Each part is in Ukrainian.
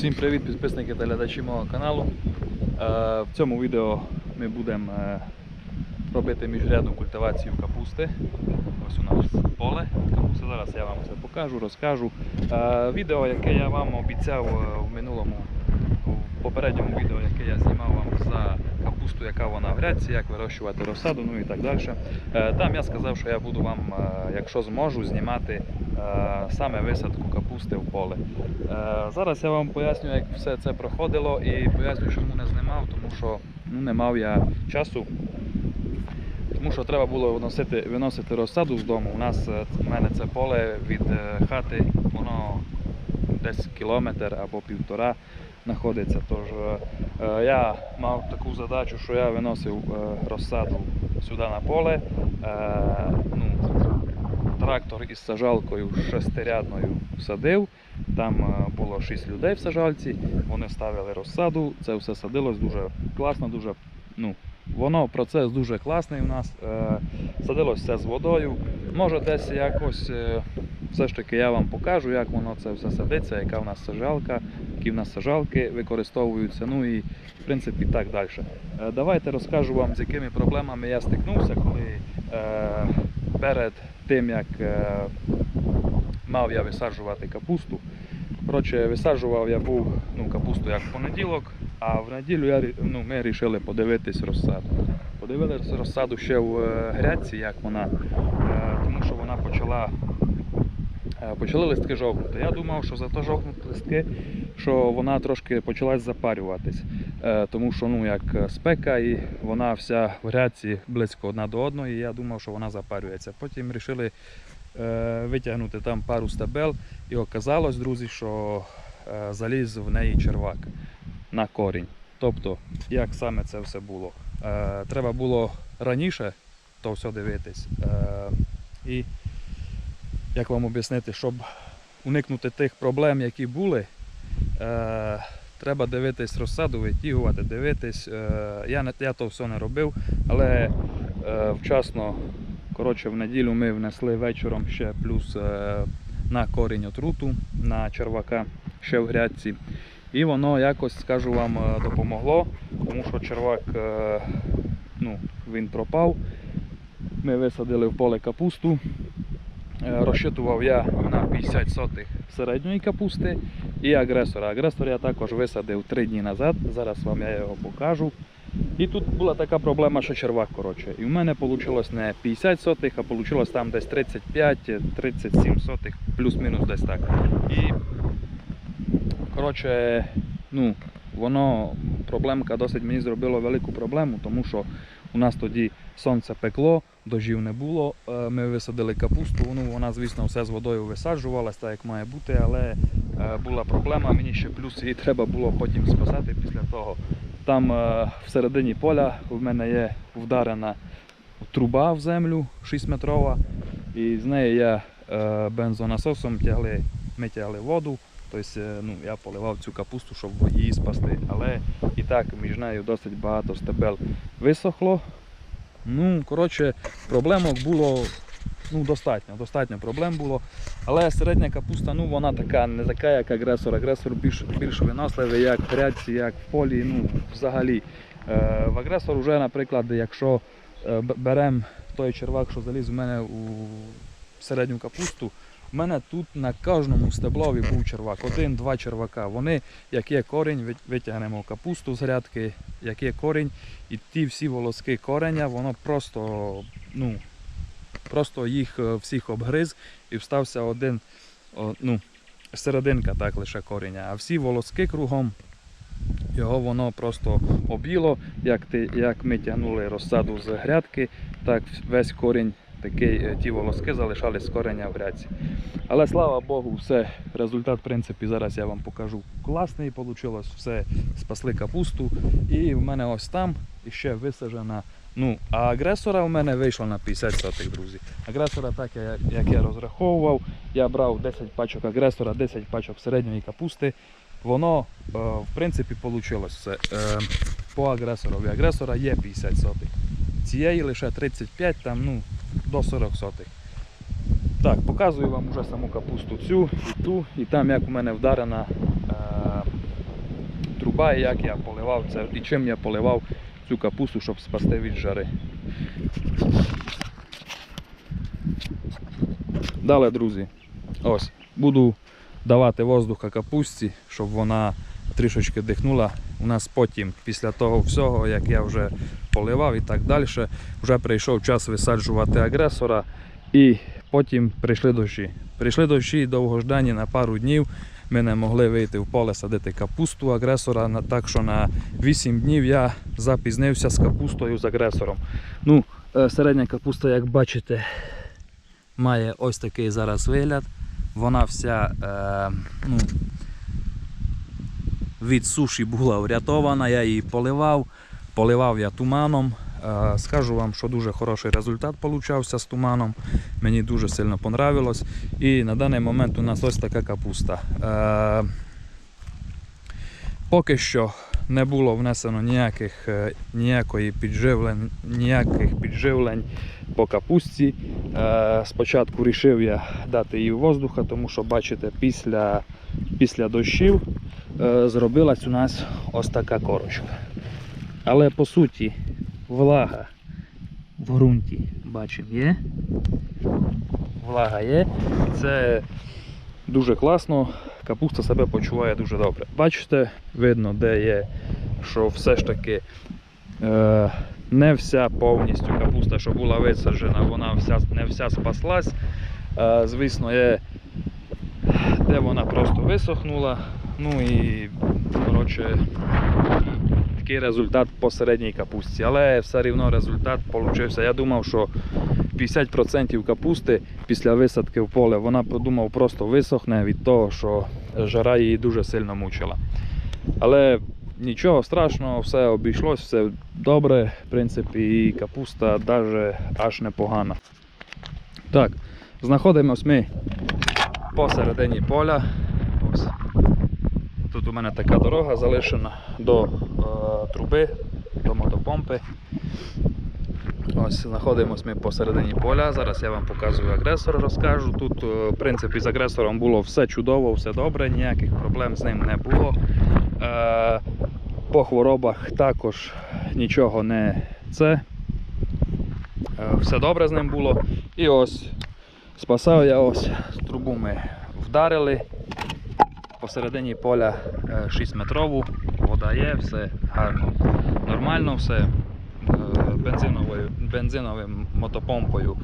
Усім привіт, підписники та глядачі мого каналу. Е, В цьому відео ми будемо е, робити міжрядну культивацію капусти. Ось у нас поле капусти. Зараз я вам це покажу, розкажу. Е, Відео, яке я вам обіцяв в минулому, в попередньому відео, яке я знімав вам за капусту, яка вона в грядці, як вирощувати розсаду, ну і так далі. Там я сказав, що я буду вам, якщо зможу, знімати саме висадку капусти в поле. Е, Зараз я вам поясню, як все це проходило і поясню, чому не знімав, тому що ну, не мав я часу. Тому що треба було виносити, виносити розсаду з дому. У нас е, в мене це поле від е, хати, воно десь кілометр або півтора знаходиться. Тож я мав таку задачу, що я виносив розсаду сюди на поле. Ну, трактор із сажалкою шестирядною садив. Там е, було 6 людей в сажальці, вони ставили розсаду, це все садилось дуже класно, дуже, ну, воно процес дуже класний у нас. Е, Садилось все з водою. Може десь якось е, все ж таки я вам покажу, як воно це все садиться, яка в нас сажалка, які в нас сажалки використовуються, ну і в принципі так далі. Давайте розкажу вам, з якими проблемами я стикнувся, коли перед тим як е, мав я висаджувати капусту. Коротше, висаджував я був ну, капусту як в понеділок, а в неділю я, ну, ми вирішили подивитись розсаду. Подивилися розсаду ще в е, грядці, як вона, е, тому що вона почала. Почали листки жовкнути. Я думав, що за то жовкнуть листки, що вона трошки почалась запарюватись. Е, Тому що ну, як е, спека, і вона вся в грядці близько одна до одної. і Я думав, що вона запарюється. Потім вирішили е, витягнути там пару стебел, і оказалось, друзі, що заліз в неї червак на корінь. Тобто, як саме це все було? Треба було раніше то все дивитись. І як вам об'яснити, щоб уникнути тих проблем, які були, треба дивитись розсаду, витягувати, дивитись. Е, я, не, я то все не робив, але е, вчасно, коротше, в неділю ми внесли вечором ще плюс е, на корінь отруту на червака ще в грядці. І воно якось, скажу вам, допомогло, тому що червак ну, він пропав. Ми висадили в поле капусту. Розчитував я на 50 сотих середньої капусти і агресора. Агресор я також висадив 3 дні назад. Зараз вам я його покажу. І тут була така проблема, що червак коротше. І в мене вийшло не 50 сотих, а вийшло там десь 35-37 сотих, плюс-мінус десь так. І коротше, ну, воно проблемка досить мені зробило велику проблему, тому що у нас тоді сонце пекло, дождів не було. Е, Ми висадили капусту. Ну, вона, звісно, все з водою висаджувалась, так як має бути, але була проблема. Мені ще плюс її треба було потім спасати після того. Там е, всередині поля в мене є вдарена труба в землю 6-метрова, і з неї я е, бензонасосом тягли, ми тягли воду. Тобто е, ну, я поливав цю капусту, щоб її спасти. Але і так між нею досить багато стебел висохло. Ну, коротше, проблемок було ну, достатньо, достатньо проблем було. Але середня капуста, ну вона така, не така, як агресор. Агресор більш, більш виносливий, як в грядці, як в полі, ну, взагалі. Е, в агресор вже, наприклад, якщо е, беремо той червак, що заліз у мене у середню капусту, у мене тут на кожному стеблові був червак, один-два червака. Вони, як є корінь, витягнемо капусту з грядки, як є корінь, і ті всі волоски кореня, воно просто, ну, просто їх е, всіх обгриз і встався один, ну, серединка так лише кореня, а всі волоски кругом. Його воно просто об'їло, як, ти, як ми тягнули розсаду з грядки, так весь корінь, такий, е, ті волоски залишались з кореня в грядці. Але слава Богу, все, результат, в принципі, зараз я вам покажу класний, вийшло, все, спасли капусту. І в мене ось там іще висаджена. Ну, а агресора в мене вийшло на 50 сотих, друзі. Агресора, так як я розраховував, я брав 10 пачок агресора, 10 пачок середньої капусти. Воно, е, в принципі, вийшло все. Е, по агресорові. Агресора є 50 сотих. Цієї лише 35, там, ну, до 40 сотих. Так, показую вам вже саму капусту цю і ту, і там як у мене вдарена е, стрибає, як я поливав це і чим я поливав цю капусту, щоб спасти від жари. Далі, друзі, ось буду давати воздуха капусті, щоб вона трішечки дихнула. У нас потім, після того всього, як я вже поливав і так далі, вже прийшов час висаджувати агресора. І потім прийшли дощі. Прийшли дощі довгождані на пару днів. Ми не могли вийти в поле садити капусту агресора, так що на 8 днів я запізнився з капустою з агресором. Ну, е, середня капуста, як бачите, має ось такий зараз вигляд. Вона вся е, ну, від суші була врятована, я її поливав. Поливав я туманом. Е, Скажу вам, що дуже хороший результат получався з туманом. Мені дуже сильно понравилось. І на даний момент у нас ось така капуста. Е, Поки що не було внесено ніяких, е, ніякої підживлень, ніяких підживлень по капусті. Е, Спочатку вирішив я дати їй воздуха, тому що бачите, після, після дощів зробилась у нас ось така корочка. Але по суті, влага в ґрунті бачимо є. Влага є. Це дуже класно. Капуста себе почуває дуже добре. Бачите, видно, де є, що все ж таки е, не вся повністю капуста, що була висаджена, вона вся, не вся спаслась. Е, звісно, є, де вона просто висохнула. Ну і коротше, такий результат по середній капусті. Але все рівно результат получився. Я думав, що 50% капусти після висадки в поле вона подумав просто висохне від того, що жара її дуже сильно мучила. Але нічого страшного, все обійшлось, все добре. В принципі, і капуста навіть аж непогана. Так, знаходимось ми посередині поля. Ось. У мене така дорога залишена до е, труби, до мотопомпи. Ось знаходимося ми посередині поля. Зараз я вам показую агресора, розкажу. Тут, е, в принципі, з агресором було все чудово, все добре, ніяких проблем з ним не було. Е, по хворобах також нічого не це. Е, все добре з ним було. І ось спасав я ось трубу ми вдарили. Посередині поля 6 метрову, вода є, все гарно, нормально, все е, бензиновою, бензиновим мотопомпою.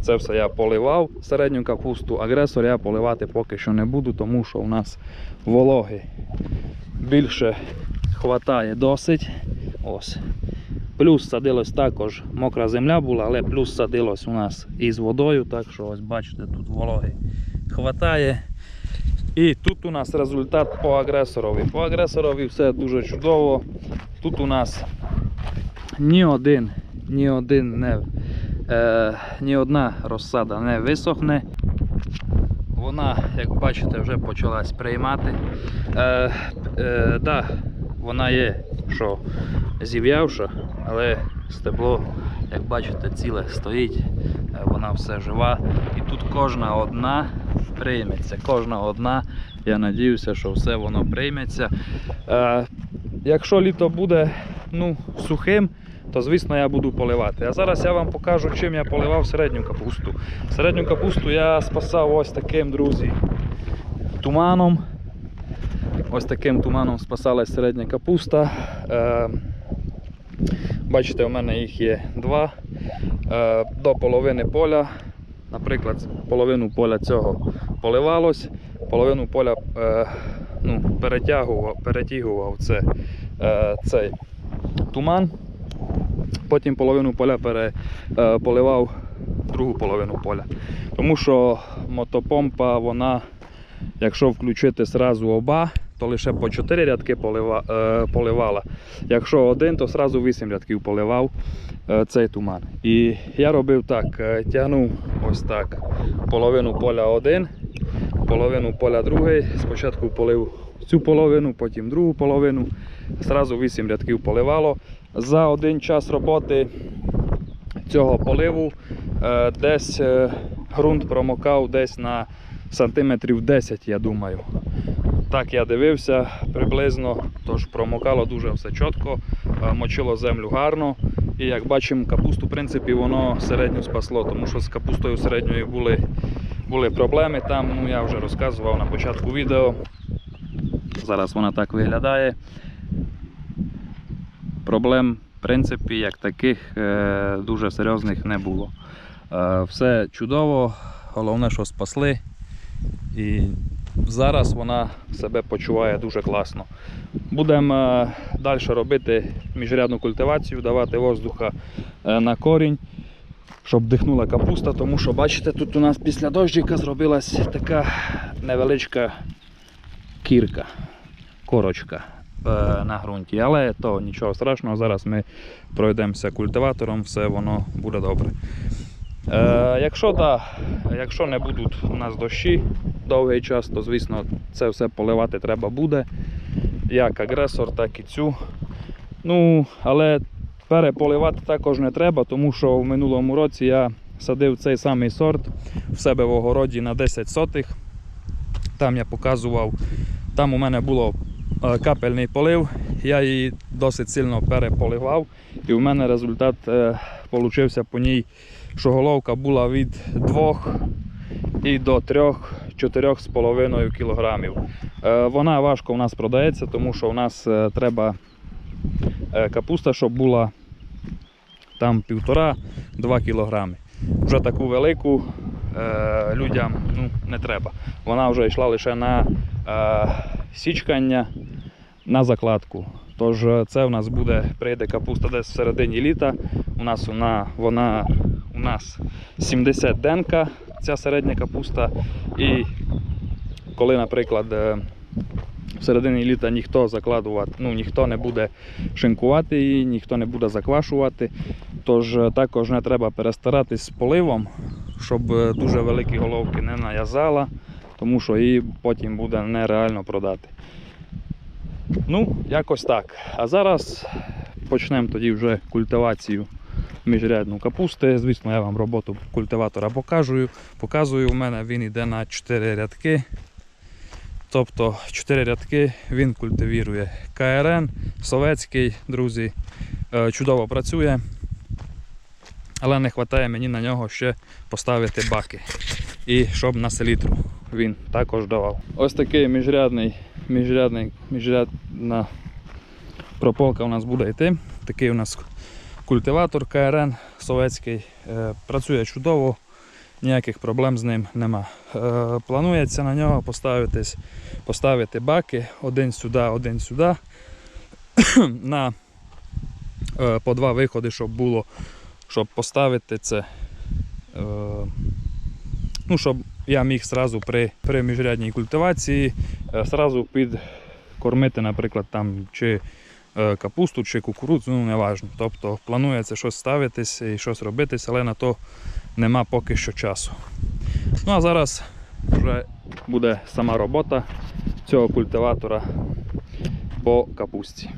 Це все я поливав середню капусту. Агресор я поливати поки що не буду, тому що у нас вологи більше хватає досить. Ось. Плюс садилось також, мокра земля була, але плюс садилось у нас із водою, так що ось бачите, тут вологи хватає. І тут у нас результат по агресорові. По агресорові все дуже чудово. Тут у нас ні один, ні один не, е, ні одна розсада не висохне. Вона, як бачите, вже почалась приймати. Е, е, да, вона є, що зів'явша, але стебло, як бачите, ціле стоїть, е, вона все жива. І тут кожна одна прийметься. Кожна одна. Я надіюся, що все воно прийметься. Е, якщо літо буде ну, сухим, то звісно я буду поливати. А зараз я вам покажу, чим я поливав середню капусту. Середню капусту я спасав ось таким, друзі, туманом. Ось таким туманом спасалась середня капуста. Е, бачите, у мене їх є два. Е, до половини поля. Наприклад, половину поля цього поливалось, половину поля е, ну, перетягував, перетягував це, е, цей туман. Потім половину поля пере, поливав другу половину поля. Тому що мотопомпа, вона, якщо включити зразу оба, то лише по 4 рядки полива, е, поливала. Якщо один, то зразу 8 рядків поливав е, цей туман. І я робив так, е, тягнув ось так половину поля один, половину поля другий. Спочатку полив цю половину, потім другу половину. Зразу 8 рядків поливало. За один час роботи цього поливу десь ґрунт промокав десь на сантиметрів 10, я думаю. Так я дивився приблизно, тож промокало дуже все чітко, е, мочило землю гарно. І як бачимо, капусту, в принципі, воно середню спасло, тому що з капустою середньою були, були проблеми. Там ну, я вже розказував на початку відео. Зараз вона так виглядає. Проблем, в принципі, як таких е, дуже серйозних не було. Е, Все чудово, головне, що спасли. І зараз вона себе почуває дуже класно. Будемо далі робити міжрядну культивацію, давати воздуха е, на корінь, щоб дихнула капуста, тому що бачите, тут у нас після дощика зробилась така невеличка кірка, корочка е, на ґрунті. Але то нічого страшного, зараз ми пройдемося культиватором, все воно буде добре. Е, якщо, да, якщо не будуть у нас дощі довгий час, то звісно це все поливати треба буде. Як агресор, так і цю. Ну, але переполивати також не треба, тому що в минулому році я садив цей самий сорт в себе в огороді на 10 сотих. Там я показував, там у мене було е, капельний полив, я її досить сильно переполивав, і в мене результат е, получився по ній, що головка була від 2 і до 3-4,5 кг. Е, Вона важко у нас продається, тому що у нас е, треба е, капуста, щоб була там 1,5-2 кг. Вже таку велику людям ну, не треба. Вона вже йшла лише на січкання, на закладку. Тож це у нас буде, прийде капуста десь в середині літа. У нас вона, вона нас 70 денка, ця середня капуста. І коли, наприклад, е, в середині літа ніхто закладувати, ну ніхто не буде шинкувати її, ніхто не буде заквашувати. Тож е, також не треба перестаратись з поливом, щоб е, дуже великі головки не нав'язала, тому що її потім буде нереально продати. Ну, якось так. А зараз почнемо тоді вже культивацію міжрядну капусти. Звісно, я вам роботу культиватора покажу. Показую. У мене він йде на 4 рядки. Тобто 4 рядки він культивірує КРН, Советський, друзі, е, чудово працює. Але не вистачає мені на нього ще поставити баки. І щоб на селітру він також давав. Ось такий міжрядний, міжрядний, міжрядна прополка у нас буде йти. Такий у нас культиватор КРН Советський. Е, Працює чудово, ніяких проблем з ним нема. Е, Планується на нього поставитись, поставити баки один сюди, один сюди. на е, по два виходи, щоб було, щоб поставити це. Ну, щоб я міг сразу при, при міжрядній культивації сразу підкормити, наприклад, там чи капусту, чи кукурудзу, ну неважно. Тобто планується щось ставитись і щось робитись, але на то нема поки що часу. Ну а зараз вже буде сама робота цього культиватора по капусті.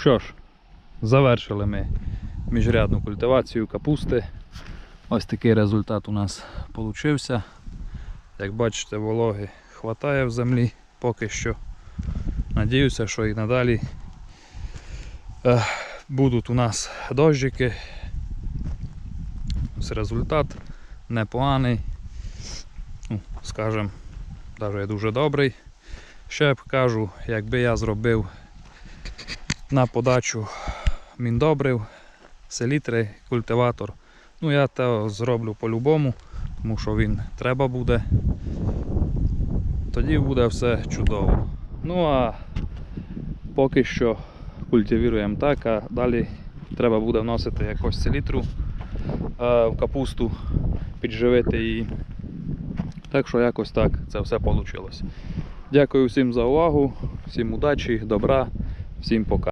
Що ж, завершили ми міжрядну культивацію капусти. Ось такий результат у нас получився. Як бачите, вологи хватає в землі поки що. Надіюся, що і надалі е, будуть у нас дощики. Ось результат непоганий. Ну, скажем, навіть дуже добрий. Ще б кажу, якби я зробив на подачу міндобрив, селітри, культиватор. Ну я те зроблю по-любому, тому що він треба буде. Тоді буде все чудово. Ну а поки що культивуємо так, а далі треба буде вносити якось селітру е, в капусту, підживити її. Так що якось так це все вийшло. Дякую всім за увагу, всім удачі, добра, всім пока.